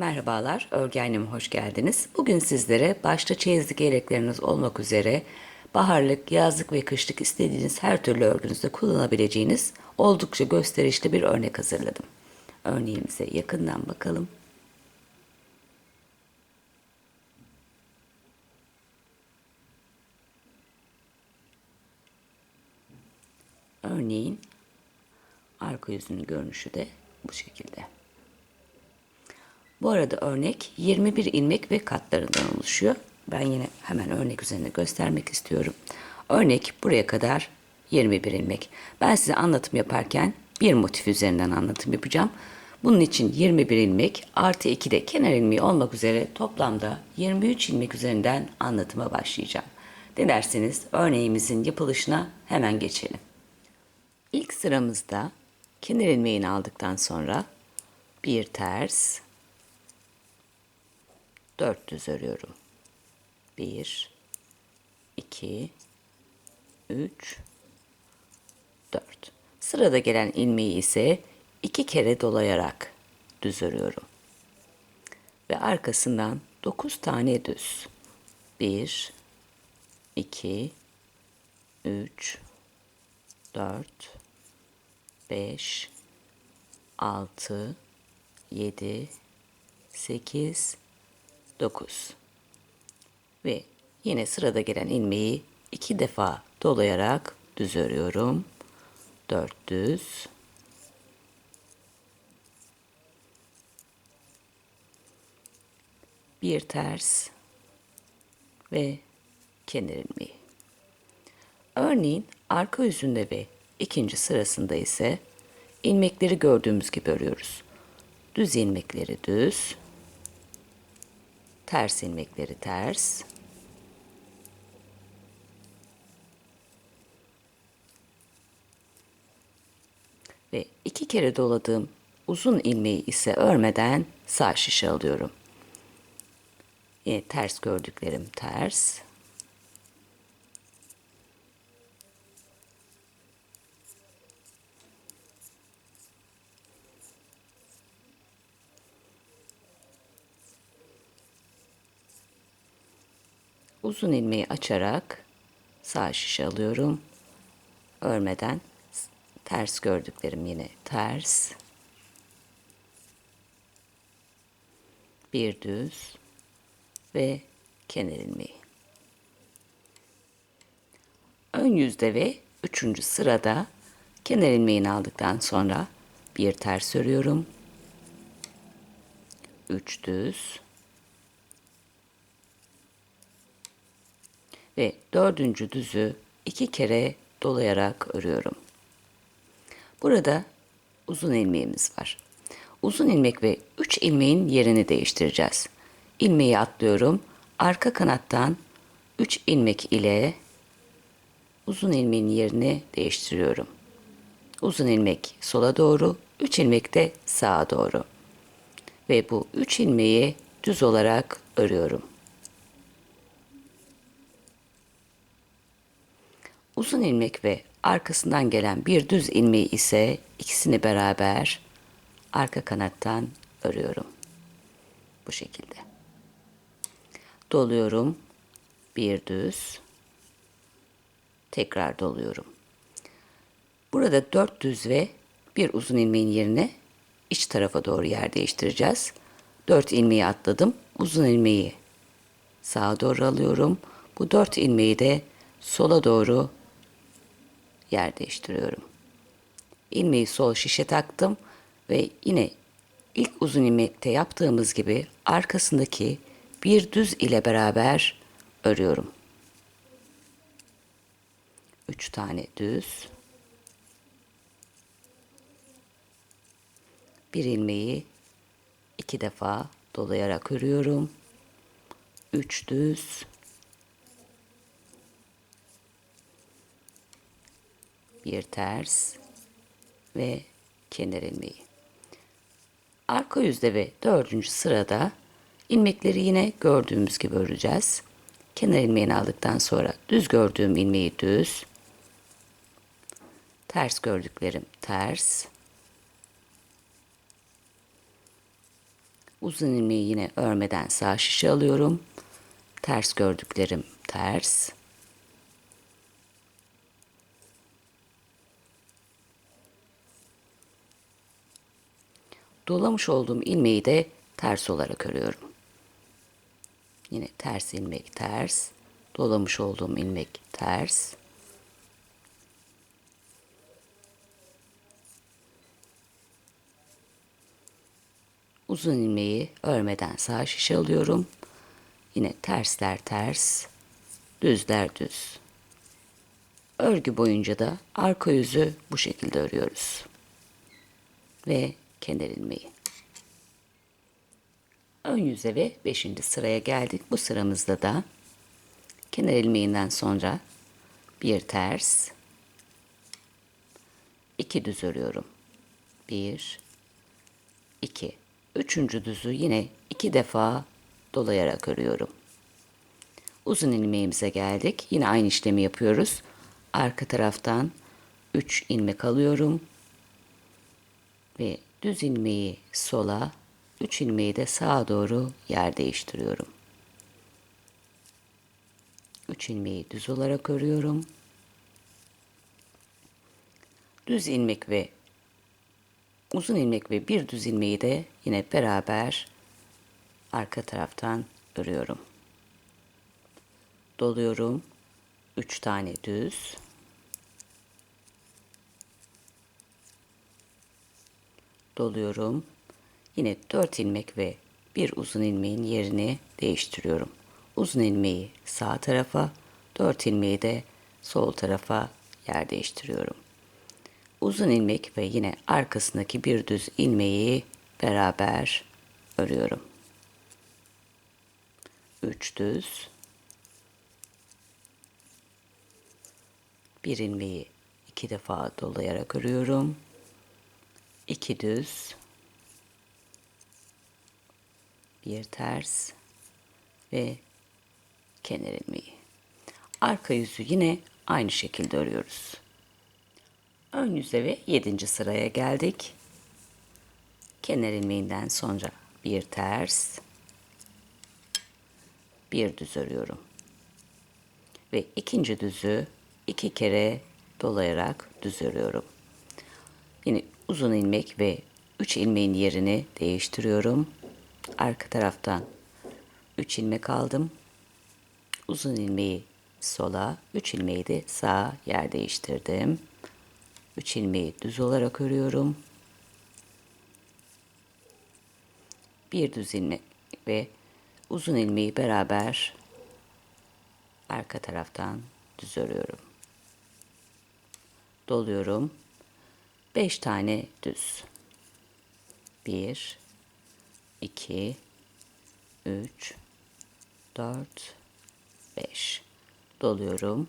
Merhabalar, Örgü Anneme hoş geldiniz. Bugün sizlere başta çeyizlik yelekleriniz olmak üzere baharlık, yazlık ve kışlık istediğiniz her türlü örgünüzde kullanabileceğiniz oldukça gösterişli bir örnek hazırladım. Örneğimize yakından bakalım. Örneğin arka yüzünün görünüşü de bu şekilde. Bu arada örnek 21 ilmek ve katlarından oluşuyor. Ben yine hemen örnek üzerinde göstermek istiyorum. Örnek buraya kadar 21 ilmek. Ben size anlatım yaparken bir motif üzerinden anlatım yapacağım. Bunun için 21 ilmek artı 2 de kenar ilmeği olmak üzere toplamda 23 ilmek üzerinden anlatıma başlayacağım. Dilerseniz örneğimizin yapılışına hemen geçelim. İlk sıramızda kenar ilmeğini aldıktan sonra bir ters, dört düz örüyorum. Bir, iki, üç, dört. Sırada gelen ilmeği ise iki kere dolayarak düz örüyorum. Ve arkasından dokuz tane düz. Bir, iki, üç, dört, beş, altı, yedi, sekiz, 9 ve yine sırada gelen ilmeği iki defa dolayarak düz örüyorum. 4 düz. Bir ters ve kenar ilmeği. Örneğin arka yüzünde ve ikinci sırasında ise ilmekleri gördüğümüz gibi örüyoruz. Düz ilmekleri düz, ters ilmekleri ters. Ve iki kere doladığım uzun ilmeği ise örmeden sağ şişe alıyorum. Yine ters gördüklerim ters. Uzun ilmeği açarak sağ şişe alıyorum. Örmeden ters gördüklerim yine ters. Bir düz ve kenar ilmeği. Ön yüzde ve üçüncü sırada kenar ilmeğini aldıktan sonra bir ters örüyorum. Üç düz ve dördüncü düzü iki kere dolayarak örüyorum. Burada uzun ilmeğimiz var. Uzun ilmek ve üç ilmeğin yerini değiştireceğiz. İlmeği atlıyorum. Arka kanattan üç ilmek ile uzun ilmeğin yerini değiştiriyorum. Uzun ilmek sola doğru, üç ilmek de sağa doğru. Ve bu üç ilmeği düz olarak örüyorum. Uzun ilmek ve arkasından gelen bir düz ilmeği ise ikisini beraber arka kanattan örüyorum. Bu şekilde. Doluyorum. Bir düz. Tekrar doluyorum. Burada dört düz ve bir uzun ilmeğin yerine iç tarafa doğru yer değiştireceğiz. Dört ilmeği atladım. Uzun ilmeği sağa doğru alıyorum. Bu dört ilmeği de sola doğru yer değiştiriyorum. İlmeği sol şişe taktım ve yine ilk uzun ilmekte yaptığımız gibi arkasındaki bir düz ile beraber örüyorum. Üç tane düz. Bir ilmeği iki defa dolayarak örüyorum. Üç düz. Bir ters ve kenar ilmeği. Arka yüzde ve dördüncü sırada ilmekleri yine gördüğümüz gibi öreceğiz. Kenar ilmeğini aldıktan sonra düz gördüğüm ilmeği düz, ters gördüklerim ters, Uzun ilmeği yine örmeden sağ şişe alıyorum. Ters gördüklerim ters. Dolamış olduğum ilmeği de ters olarak örüyorum. Yine ters ilmek ters. Dolamış olduğum ilmek ters. Uzun ilmeği örmeden sağ şişe alıyorum. Yine tersler ters, düzler düz. Örgü boyunca da arka yüzü bu şekilde örüyoruz. Ve kenar ilmeği. Ön yüze ve 5. sıraya geldik. Bu sıramızda da kenar ilmeğinden sonra bir ters, iki düz örüyorum. Bir, iki. Üçüncü düzü yine iki defa dolayarak örüyorum. Uzun ilmeğimize geldik. Yine aynı işlemi yapıyoruz. Arka taraftan 3 ilmek alıyorum. Ve düz ilmeği sola, 3 ilmeği de sağa doğru yer değiştiriyorum. 3 ilmeği düz olarak örüyorum. Düz ilmek ve uzun ilmek ve bir düz ilmeği de yine beraber arka taraftan örüyorum. Doluyorum. 3 tane düz. Doluyorum. Yine 4 ilmek ve bir uzun ilmeğin yerini değiştiriyorum. Uzun ilmeği sağ tarafa, 4 ilmeği de sol tarafa yer değiştiriyorum. Uzun ilmek ve yine arkasındaki bir düz ilmeği beraber örüyorum. 3 düz bir ilmeği iki defa dolayarak örüyorum. 2 düz bir ters ve kenar ilmeği. Arka yüzü yine aynı şekilde örüyoruz. Ön yüze ve 7. sıraya geldik. Kenar ilmeğinden sonra bir ters, bir düz örüyorum. Ve ikinci düzü iki kere dolayarak düz örüyorum. Yine uzun ilmek ve 3 ilmeğin yerini değiştiriyorum. Arka taraftan 3 ilmek aldım. Uzun ilmeği sola, 3 ilmeği de sağa yer değiştirdim. 3 ilmeği düz olarak örüyorum. Bir düz ilmek ve uzun ilmeği beraber arka taraftan düz örüyorum. Doluyorum. 5 tane düz. 1 2 3 4 5 doluyorum.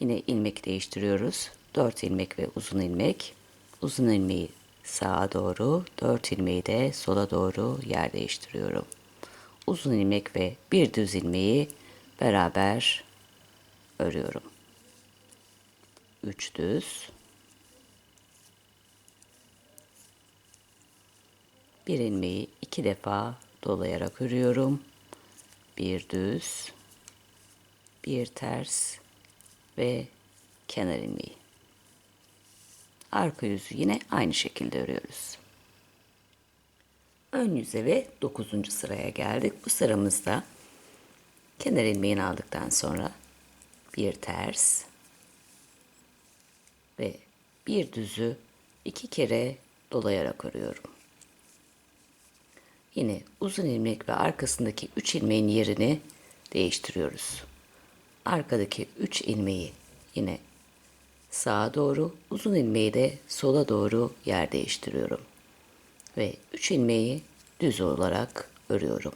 Yine ilmek değiştiriyoruz. 4 ilmek ve uzun ilmek. Uzun ilmeği sağa doğru, 4 ilmeği de sola doğru yer değiştiriyorum. Uzun ilmek ve bir düz ilmeği beraber örüyorum. 3 düz. Bir ilmeği iki defa dolayarak örüyorum. Bir düz, bir ters ve kenar ilmeği. Arka yüzü yine aynı şekilde örüyoruz. Ön yüze ve 9. sıraya geldik. Bu sıramızda kenar ilmeğini aldıktan sonra bir ters ve bir düzü iki kere dolayarak örüyorum. Yine uzun ilmek ve arkasındaki 3 ilmeğin yerini değiştiriyoruz. Arkadaki 3 ilmeği yine sağa doğru, uzun ilmeği de sola doğru yer değiştiriyorum. Ve 3 ilmeği düz olarak örüyorum.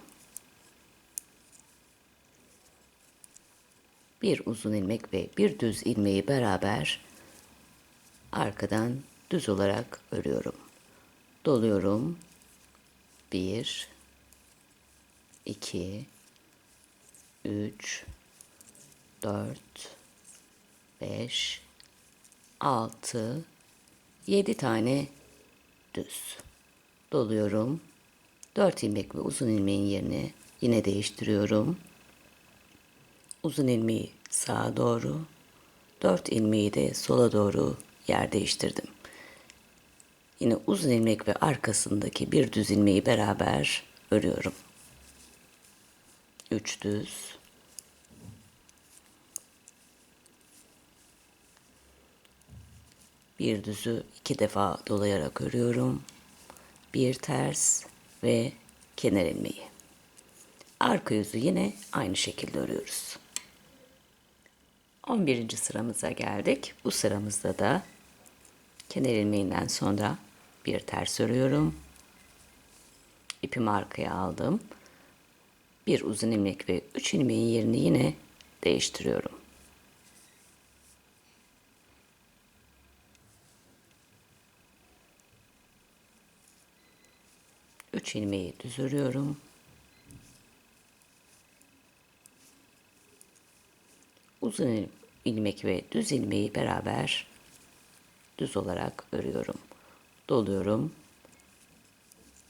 Bir uzun ilmek ve bir düz ilmeği beraber arkadan düz olarak örüyorum. Doluyorum. 1 2 3 4 5 6 7 tane düz doluyorum 4 ilmek ve uzun ilmeğin yerini yine değiştiriyorum. Uzun ilmeği sağa doğru, 4 ilmeği de sola doğru yer değiştirdim. Yine uzun ilmek ve arkasındaki bir düz ilmeği beraber örüyorum. 3 düz. Bir düzü iki defa dolayarak örüyorum. Bir ters ve kenar ilmeği. Arka yüzü yine aynı şekilde örüyoruz. 11. sıramıza geldik. Bu sıramızda da kenar ilmeğinden sonra bir ters örüyorum. İpimi arkaya aldım. Bir uzun ilmek ve üç ilmeğin yerini yine değiştiriyorum. Üç ilmeği düz örüyorum. Uzun ilmek ve düz ilmeği beraber düz olarak örüyorum. Doluyorum.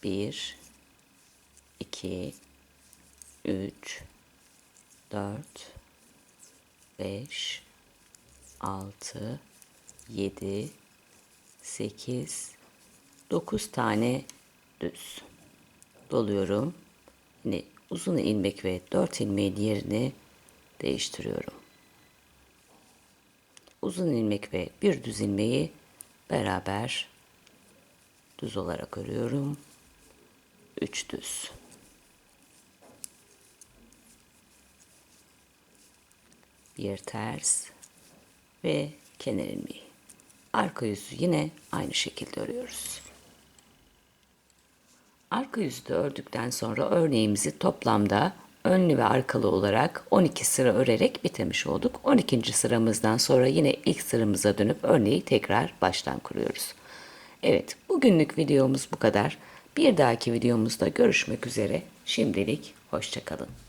1 2 3 4 5 6 7 8 9 tane düz doluyorum. Yine uzun ilmek ve 4 ilmeğin yerini değiştiriyorum. Uzun ilmek ve bir düz ilmeği beraber düz olarak örüyorum. 3 düz. Bir ters ve kenar ilmeği. Arka yüzü yine aynı şekilde örüyoruz. Arka yüzü de ördükten sonra örneğimizi toplamda önlü ve arkalı olarak 12 sıra örerek bitirmiş olduk. 12. sıramızdan sonra yine ilk sıramıza dönüp örneği tekrar baştan kuruyoruz. Evet, bugünlük videomuz bu kadar. Bir dahaki videomuzda görüşmek üzere. Şimdilik hoşçakalın.